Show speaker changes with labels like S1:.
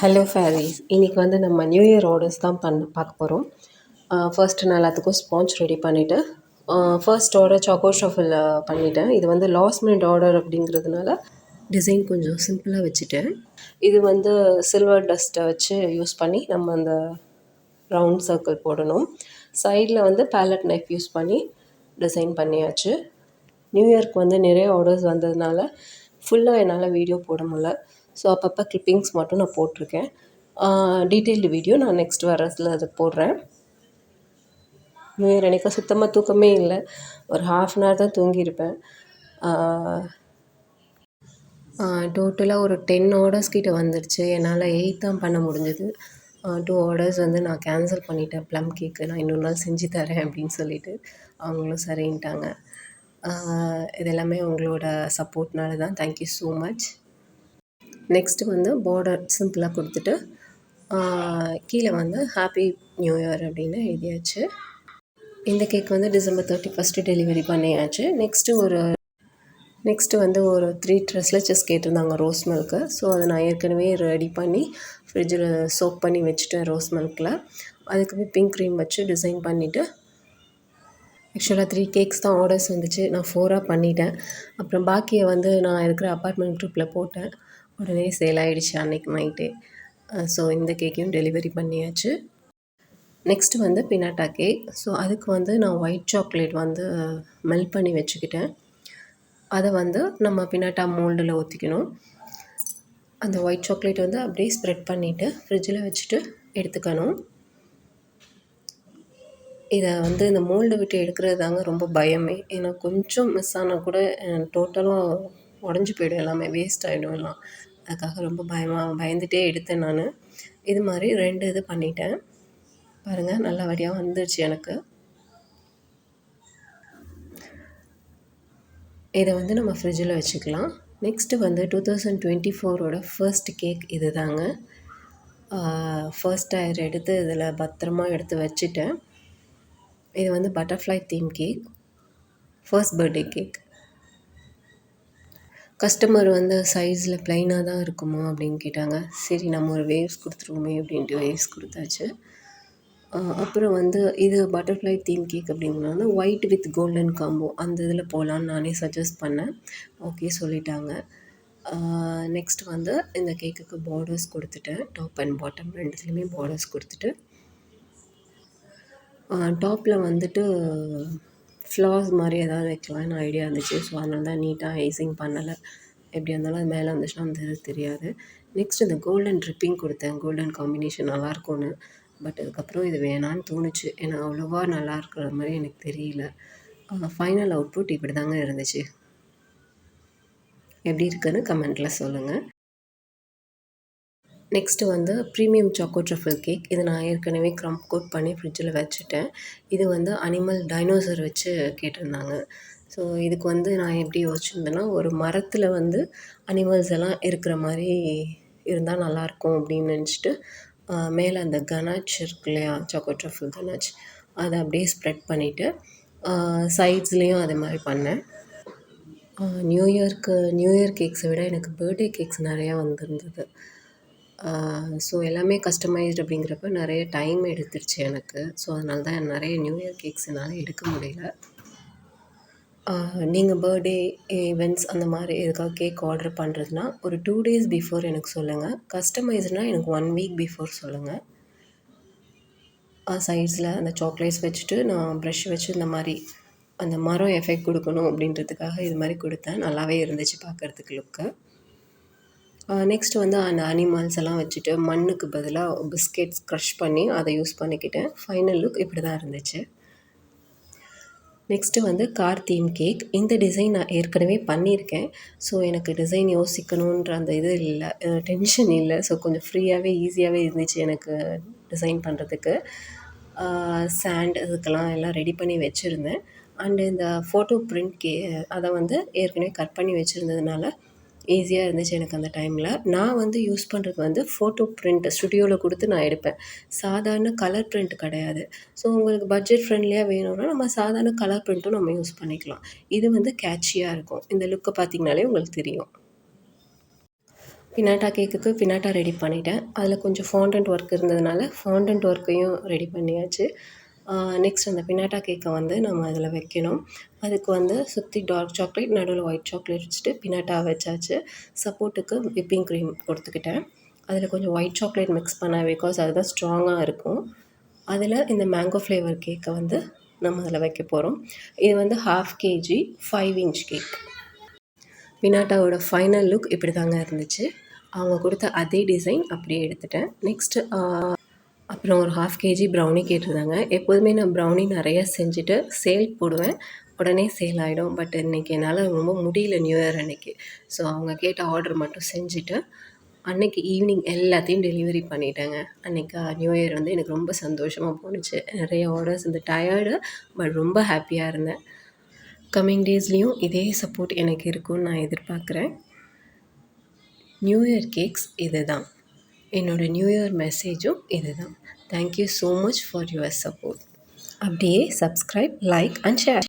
S1: Hello Faris இன்றைக்கி வந்து நம்ம நியூ இயர் ஆர்டர்ஸ் தான் பண்ண பார்க்க போகிறோம் ஃபர்ஸ்ட்டு நான் எல்லாத்துக்கும் ஸ்பாஞ்ச் ரெடி பண்ணிவிட்டு ஃபர்ஸ்ட் ஆர்டர் சாக்கோ ஷஃபில் பண்ணிவிட்டேன் இது வந்து லாஸ்ட் மினிட் ஆர்டர் அப்படிங்கிறதுனால டிசைன் கொஞ்சம் சிம்பிளாக வச்சுட்டேன். இது வந்து சில்வர் டஸ்ட்டை வச்சு யூஸ் பண்ணி நம்ம அந்த ரவுண்ட் சர்க்கிள் போடணும். சைடில் வந்து பேலட் நைஃப் யூஸ் பண்ணி டிசைன் பண்ணியாச்சு. நியூ இயர்க்கு வந்து நிறைய ஆர்டர்ஸ் வந்ததுனால ஃபுல்லாக என்னால் வீடியோ போட முடில ஸோ அப்பப்போ கிளிப்பிங்ஸ் மட்டும் நான் போட்டிருக்கேன். டீட்டெயில்டு வீடியோ நான் நெக்ஸ்ட் வரஸில் அது போடுறேன். நியூ இயர் எனக்கு சுத்தமாக தூக்கமே இல்லை. ஒரு ஹாஃப் அன் ஹவர் தான் தூங்கியிருப்பேன். டோட்டலாக ஒரு டென் ஆர்டர்ஸ் கிட்ட வந்துடுச்சு என்னால் எயிட் தான் பண்ண முடிஞ்சது. டூ ஆர்டர்ஸ் வந்து நான் கேன்சல் பண்ணிட்டேன். ப்ளம் கேக்கு நான் இன்னொரு நாள் செஞ்சு தரேன் அப்படின்னு சொல்லிட்டு அவங்களும் சரின்ட்டாங்க. இது எல்லாமே உங்களோட சப்போர்ட்னால தான் thank you so much next வந்து பார்டர் சிம்பிளாக கொடுத்துட்டு கீழே வந்து ஹாப்பி நியூ இயர் அப்படின்னு எழுதியாச்சு. இந்த கேக் வந்து டிசம்பர் தேர்ட்டி ஃபஸ்ட்டு டெலிவரி பண்ணியாச்சு. நெக்ஸ்ட்டு ஒரு நெக்ஸ்ட்டு வந்து ஒரு த்ரீ ட்ரெஸ்லெச்சஸ் கேட்டிருந்தாங்க ரோஸ் மில்க்கு ஸோ அதை நான் ஏற்கனவே ரெடி பண்ணி ஃப்ரிட்ஜில் சோப் பண்ணி வச்சுட்டேன் ரோஸ் மில்கில் அதுக்கு பிங்க் க்ரீம் வச்சு டிசைன் பண்ணிவிட்டு ஆக்சுவலாக த்ரீ கேக்ஸ் தான் ஆர்டர்ஸ் வந்துச்சு. நான் ஃபோராக பண்ணிட்டேன். அப்புறம் பாக்கியை வந்து நான் இருக்கிற அப்பார்ட்மெண்ட் குரூப்பில் போட்டேன். உடனே சேல் ஆகிடுச்சு அன்னைக்கு நைட்டே ஸோ இந்த கேக்கையும் டெலிவரி பண்ணியாச்சு. நெக்ஸ்ட்டு வந்து பினாட்டா கேக் ஸோ அதுக்கு வந்து நான் ஒயிட் சாக்லேட் வந்து மெல்ட் பண்ணி வச்சுக்கிட்டேன். அதை வந்து நம்ம பினாட்டா மோல்டில் ஊற்றிக்கணும் அந்த ஒயிட் சாக்லேட் வந்து அப்படியே ஸ்ப்ரெட் பண்ணிவிட்டு ஃப்ரிட்ஜில் வச்சுட்டு எடுத்துக்கணும். இதை வந்து இந்த மோல்டை விட்டு எடுக்கிறது தாங்க ரொம்ப பயமே. ஏன்னா கொஞ்சம் மிஸ் ஆனால் கூட டோட்டலாக உடஞ்சி போயிடும் எல்லாமே வேஸ்ட் ஆகிடும் எல்லாம். அதுக்காக ரொம்ப பயமாக பயந்துகிட்டே எடுத்தேன் நான். இது மாதிரி ரெண்டு இது பண்ணிட்டேன். பாருங்கள் நல்லபடியாக வந்துடுச்சு எனக்கு. இதை வந்து நம்ம ஃப்ரிட்ஜில் வச்சுக்கலாம். நெக்ஸ்ட்டு வந்து டூ தௌசண்ட் டுவெண்ட்டி ஃபோரோட ஃபர்ஸ்ட் கேக் இது தாங்க ஃபர்ஸ்ட் டயர் எடுத்து இதில் பத்திரமா எடுத்து வச்சுட்டேன். இது வந்து butterfly theme cake first birthday cake customer வந்து சைஸில் ப்ளைனாக தான் இருக்குமா அப்படின்னு கேட்டாங்க. சரி நம்ம ஒரு வேவ்ஸ் கொடுத்துருவோமே அப்படின்ட்டு வேவ்ஸ் கொடுத்தாச்சு. அப்புறம் வந்து இது பட்டர்ஃப்ளை தீம் கேக் அப்படிங்கிறனால ஒயிட் வித் கோல்டன் காம்போ அந்த இதில் போகலான்னு நானே சஜஸ்ட் பண்ணேன். ஓகே சொல்லிட்டாங்க. நெக்ஸ்ட் வந்து இந்த கேக்குக்கு பார்டர்ஸ் கொடுத்துட்டேன். டாப் அண்ட் பாட்டம் ரெண்டுத்துலேயுமே பார்டர்ஸ் கொடுத்துட்டு டாப்பில் வந்துட்டு ஃப்ளார்ஸ் மாதிரி ஏதாவது வைக்கலான்னு ஐடியா இருந்துச்சு ஸோ அதனால தான் நீட்டாக ஐசிங் பண்ணலை. எப்படி இருந்தாலும் அது மேலே வந்துச்சுன்னா அந்த இது தெரியாது. நெக்ஸ்ட் இந்த கோல்டன் ட்ரிப்பிங் கொடுத்தேன். கோல்டன் காம்பினேஷன் நல்லாயிருக்கும்னு பட் அதுக்கப்புறம் இது வேணான்னு தோணுச்சு. ஏன்னா அவ்வளோவா நல்லா இருக்கிற மாதிரி எனக்கு தெரியல. ஃபைனல் அவுட்புட் இப்படி தாங்க இருந்துச்சு. எப்படி இருக்குதுன்னு கமெண்ட்டில் சொல்லுங்கள் நெக்ஸ்ட்டு வந்து ப்ரீமியம் சாக்கோ ட்ரஃபிள் கேக். இது நான் ஏற்கனவே க்ரம்ப் கோட் பண்ணி ஃப்ரிட்ஜில் வச்சுட்டேன். இது வந்து அனிமல் டைனோசர் வச்சு கேட்டிருந்தாங்க. ஸோ இதுக்கு வந்து நான் எப்படி யோசிச்சிருந்தேன்னா ஒரு மரத்தில் வந்து அனிமல்ஸ் எல்லாம் இருக்கிற மாதிரி இருந்தால் நல்லாயிருக்கும் அப்படின்னு நினச்சிட்டு மேலே அந்த கனாச் இருக்கு இல்லையா சாக்கோ ட்ரஃபிள் கனாச் அதை அப்படியே ஸ்ப்ரெட் பண்ணிவிட்டு சைட்ஸ்லேயும் அதே மாதிரி பண்ணேன். நியூ இயர்க்கு நியூ இயர் கேக்ஸை விட எனக்கு பர்த்டே கேக்ஸ் நிறையா வந்திருந்தது. ஸோ எல்லாமே கஸ்டமைஸ்டு அப்படிங்கிறப்ப நிறைய டைம் எடுத்துருச்சு எனக்கு. ஸோ அதனால தான் நிறைய நியூ இயர் கேக்ஸ் என்னால் எடுக்க முடியல. நீங்கள் பர்த்டே ஈவெண்ட்ஸ் அந்த மாதிரி எதுக்காக கேக் ஆர்டர் பண்ணுறதுனா ஒரு டூ டேஸ் பிஃபோர் எனக்கு சொல்லுங்கள் கஸ்டமைஸ்னால் எனக்கு ஒன் வீக் பிஃபோர் சொல்லுங்கள் சைட்ஸில் அந்த சாக்லேட்ஸ் வச்சுட்டு நான் ப்ரெஷ் வச்சு இந்த மாதிரி அந்த மரம் எஃபெக்ட் கொடுக்கணும் அப்படின்றதுக்காக இது மாதிரி கொடுத்தேன். நல்லாவே இருந்துச்சு பார்க்குறதுக்கு லுக்கு நெக்ஸ்ட் வந்து அந்த அனிமல்ஸ் எல்லாம் வச்சுட்டு மண்ணுக்கு பதிலாக பிஸ்கெட்ஸ் க்ரஷ் பண்ணி அதை யூஸ் பண்ணிக்கிட்டேன். ஃபைனல் லுக் இப்படி தான் இருந்துச்சு. நெக்ஸ்ட்டு வந்து கார் தீம் கேக் இந்த டிசைன் நான் ஏற்கனவே பண்ணியிருக்கேன். ஸோ எனக்கு டிசைன் யோசிக்கணுன்ற அந்த இது இல்லை. டென்ஷன் இல்லை. ஸோ கொஞ்சம் ஃப்ரீயாகவே ஈஸியாகவே இருந்துச்சு எனக்கு டிசைன் பண்ணுறதுக்கு சாண்ட் இதுக்கெல்லாம் எல்லாம் ரெடி பண்ணி வச்சுருந்தேன். அண்டு இந்த ஃபோட்டோ பிரிண்ட் கே அதை வந்து ஏற்கனவே கட் பண்ணி வச்சுருந்ததுனால ஈஸியாக இருந்துச்சு எனக்கு அந்த டைமில் நான் வந்து யூஸ் பண்ணுறது வந்து ஃபோட்டோ பிரிண்ட் ஸ்டுடியோவில் கொடுத்து நான் எடுப்பேன். சாதாரண கலர் பிரிண்ட் கிடையாது. ஸோ உங்களுக்கு பட்ஜெட் ஃப்ரெண்ட்லியாக வேணும்னா நம்ம சாதாரண கலர் பிரிண்ட்டும் நம்ம யூஸ் பண்ணிக்கலாம். இது வந்து கேட்சியாக இருக்கும். இந்த லுக்கை பார்த்திங்கனாலே உங்களுக்கு தெரியும். பினாட்டா கேக்குக்கு பினாட்டா ரெடி பண்ணிட்டேன். அதில் கொஞ்சம் ஃபாண்டன்ட் ஒர்க் இருந்ததுனால ஃபாண்டன்ட் ஒர்க்கையும் ரெடி பண்ணியாச்சு. நெக்ஸ்ட் அந்த பினாட்டா கேக்கை வந்து நம்ம அதில் வைக்கணும். அதுக்கு வந்து சுற்றி டார்க் சாக்லேட் நடுவில் ஒயிட் சாக்லேட் வச்சுட்டு பினாட்டா வச்சாச்சு. சப்போர்ட்டுக்கு விப்பிங் க்ரீம் கொடுத்துக்கிட்டேன். அதில் கொஞ்சம் ஒயிட் சாக்லேட் மிக்ஸ் பண்ணேன் பிகாஸ் அதுதான் ஸ்ட்ராங்காக இருக்கும். அதில் இந்த மேங்கோ ஃப்ளேவர் கேக்கை வந்து நம்ம அதில் வைக்க போகிறோம் இது வந்து half KG five inch cake பினாட்டாவோட final look இப்படி தாங்க இருந்துச்சு. அவங்க கொடுத்த அதே டிசைன் அப்படியே எடுத்துட்டேன். நெக்ஸ்ட்டு அப்புறம் ஒரு ஹாஃப் கேஜி ப்ரௌனி கேட்டிருந்தாங்க. எப்போதுமே நான் ப்ரௌனி நிறையா செஞ்சுட்டு சேல் போடுவேன். உடனே சேல் ஆகிடும் பட் இன்றைக்கி என்னால் ரொம்ப முடியல நியூ இயர் அன்னைக்கு. ஸோ அவங்க கேட்ட ஆர்டர் மட்டும் செஞ்சுட்டு அன்னைக்கு ஈவினிங் எல்லாத்தையும் டெலிவரி பண்ணிட்டேங்க. அன்றைக்கி நியூ இயர் வந்து எனக்கு ரொம்ப சந்தோஷமாக போணுச்சு. நிறைய ஆர்டர்ஸ் இந்த டயர்டு பட் ரொம்ப ஹாப்பியாக இருந்தேன். கம்மிங் டேஸ்லேயும் இதே சப்போர்ட் எனக்கு இருக்கும்னு நான் எதிர்பார்க்குறேன். நியூ இயர் கேக்ஸ் இது தான் என்னோடய நியூ இயர் மெசேஜும் இது தான் thank you so much for your support அப்படியே சப்ஸ்கிரைப் லைக் அண்ட் ஷேர்